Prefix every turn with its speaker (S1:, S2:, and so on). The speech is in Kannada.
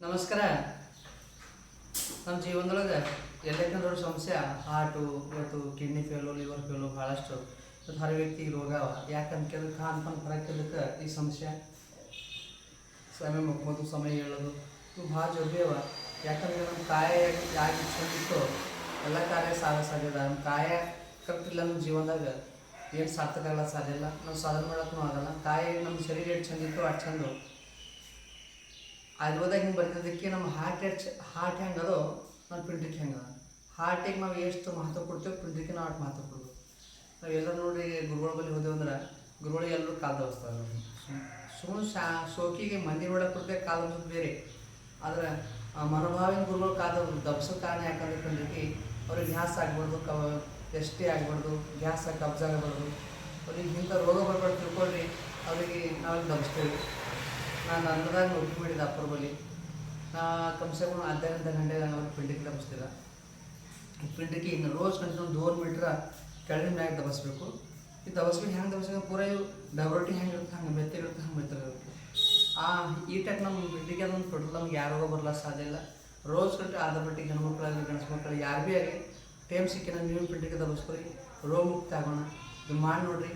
S1: ನಮಸ್ಕಾರ. ನಮ್ಮ ಜೀವನದೊಳಗೆ ಎಲ್ಲಕ್ಕಿಂತ ದೊಡ್ಡ ಸಮಸ್ಯೆ ಹಾರ್ಟು ಇವತ್ತು ಕಿಡ್ನಿ ಫೇಲು ಲಿವರ್ ಫೇಲು ಭಾಳಷ್ಟು ಇವತ್ತು ಹರ ವ್ಯಕ್ತಿ ರೋಗ ಅವ. ಯಾಕಂತ ಕೇಳಿದ್ರೆ ಖಾನ್ ಪಾನ್ ಬರೋಕ್ಕಿದ್ದಕ್ಕೆ ಈ ಸಮಸ್ಯೆ. ಸಮಯ ಮಕ್ಕೋದು ಸಮಯ ಹೇಳೋದು. ಇವು ಭಾಳ ಜೋಬಿ ಅವ. ಯಾಕಂದ್ರೆ ನಮ್ಮ ಕಾಯ ಯಾಕೆ ಇಟ್ಕೊಂಡಿತ್ತು ಎಲ್ಲ ಕಾರ್ಯ ಸಾಧ ಸಾಧ್ಯದ ನಮ್ಮ ಕಾಯ ಕರೆಕ್ಟ್ ಇಲ್ಲ ನಮ್ಮ ಜೀವನದಾಗ. ಏನು ಸಾರ್ಥಕ ಆಗಲ್ಲ ಸಾಧ್ಯ ಇಲ್ಲ. ನಾವು ಸಾಧನೆ ಮಾಡೋಕ್ಕೂ ಆಗಲ್ಲ. ತಾಯಿ ನಮ್ಮ ಶರೀರ ಎಷ್ಟು ಚಂದಿತ್ತು ಅಷ್ಟು ಚಂದ ಆಯುರ್ವೇದ ಹಿಂಗೆ ಬರ್ತಿದ್ದಕ್ಕೆ ನಮ್ಮ ಹಾರ್ಟ್ ಟಚ್ ಹಾರ್ಟ್ ಹೆಂಗೆ ಅದೋ ನಮ್ಮ ಪಿಂಟ್ರಿಗೆ ಹೆಂಗೆ? ಅದ ಹಾರ್ಟಿಗೆ ನಾವು ಎಷ್ಟು ಮಹತ್ವ ಕೊಡ್ತೇವೆ ಪಿಂಟ್ರಿಗೆ ನಾವು ಅಷ್ಟು ಮಹತ್ವ ಕೊಡ್ಬೇಕು. ನಾವು ಎಲ್ಲ ನೋಡಿ ಗುರುಗಳ ಬಳಿ ಹೋದೆವು ಅಂದ್ರೆ ಗುರುಗಳಿಗೆ ಎಲ್ಲರೂ ಕಾಲು ದವಸ್ತಾರೆ ಸುಮ್ಮನೆ ಶಾ, ಶೋಕಿಗೆ ಮಂದಿ ನೋಡಕ್ಕೆ ಕೊಡ್ತೇವೆ ಕಾಲು ಬೇರೆ. ಆದರೆ ಮನೋಭಾವಿನ ಗುರುಗಳು ಕಾಲು ದಬ್ಸೋ ಕಾರಣ ಯಾಕಂದ್ರೆ ಪಿಂಟ್ರಿಗೆ ಅವ್ರಿಗೆ ಗ್ಯಾಸ್ ಆಗ್ಬಾರ್ದು ಕ ಎಷ್ಟೇ ಆಗ್ಬಾರ್ದು ಗ್ಯಾಸ್ ಕಬ್ಜ ಆಗಬಾರ್ದು. ಅವ್ರಿಗೆ ಇಂಥ ರೋಗ ಬರಬಾರ್ದು ತಿಳ್ಕೊಳ್ರಿ, ಅವರಿಗೆ ನಾವು ದಬ್ಸ್ತೇವೆ ನಾನು ಅನ್ನದಾಗ ಒಪ್ಪಿ ಮಾಡಿದ ಅಪ್ಪರ ಬಳಿ ನಾ ಕಮ್ಸೆ ಕಮ್ ಅರ್ಧ ಗಂಟೆ ಅವ್ರ ಪಿಂಡಿಗೆ ದಬಸ್ತಿಲ್ಲ ಪಿಂಡಿಗೆ ಇನ್ನು ರೋಸ್ ಕಂಟಿನ್ಯೂ ದೂರ ಮೀಟ್ರ ಕೆಳಗಿನ ಮ್ಯಾಗ ದಬಸ್ಬೇಕು ಈ ದಬಸ್ಬೇಕು ಹೆಂಗೆ ದಬಸ್ಬೇಕು ಪೂರ ಇವು ಡಬರೊಟ್ಟಿ ಹೆಂಗೆ ಇರುತ್ತೆ, ಹಂಗೆ ಮೆತ್ತಿರುತ್ತೆ ಹಂಗೆ ಮೆತ್ತಿರುತ್ತೆ ಆ ಈ ಟೈಪ್ ನಮ್ಮ ಪಿಂಡಿಗೆ ಅದೊಂದು ಪೆಟ್ರೋಲ್ ನಮ್ಗೆ ಯಾರಿಗೂ ಬರಲ್ಲ ಸಾಧ್ಯ ಇಲ್ಲ. ರೋಸ್ ಕಂಟ್ರಿ ಆದ ಮಟ್ಟಿಗೆ ಹೆಣ್ಮಕ್ಳಾಗಲಿ ಗಂಡಸು ಮಕ್ಕಳು ಯಾರು ಭೀ ಆಗಲಿ ಟೈಮ್ ಸಿಕ್ಕಿನ ನೀವು ಪಿಂಡಿಗೆ ದಬಸ್ಕೊರಿ ರೋಗ ಮುಕ್ತ ಆಗೋಣ. ಇದು ಮಾಡಿ ನೋಡ್ರಿ.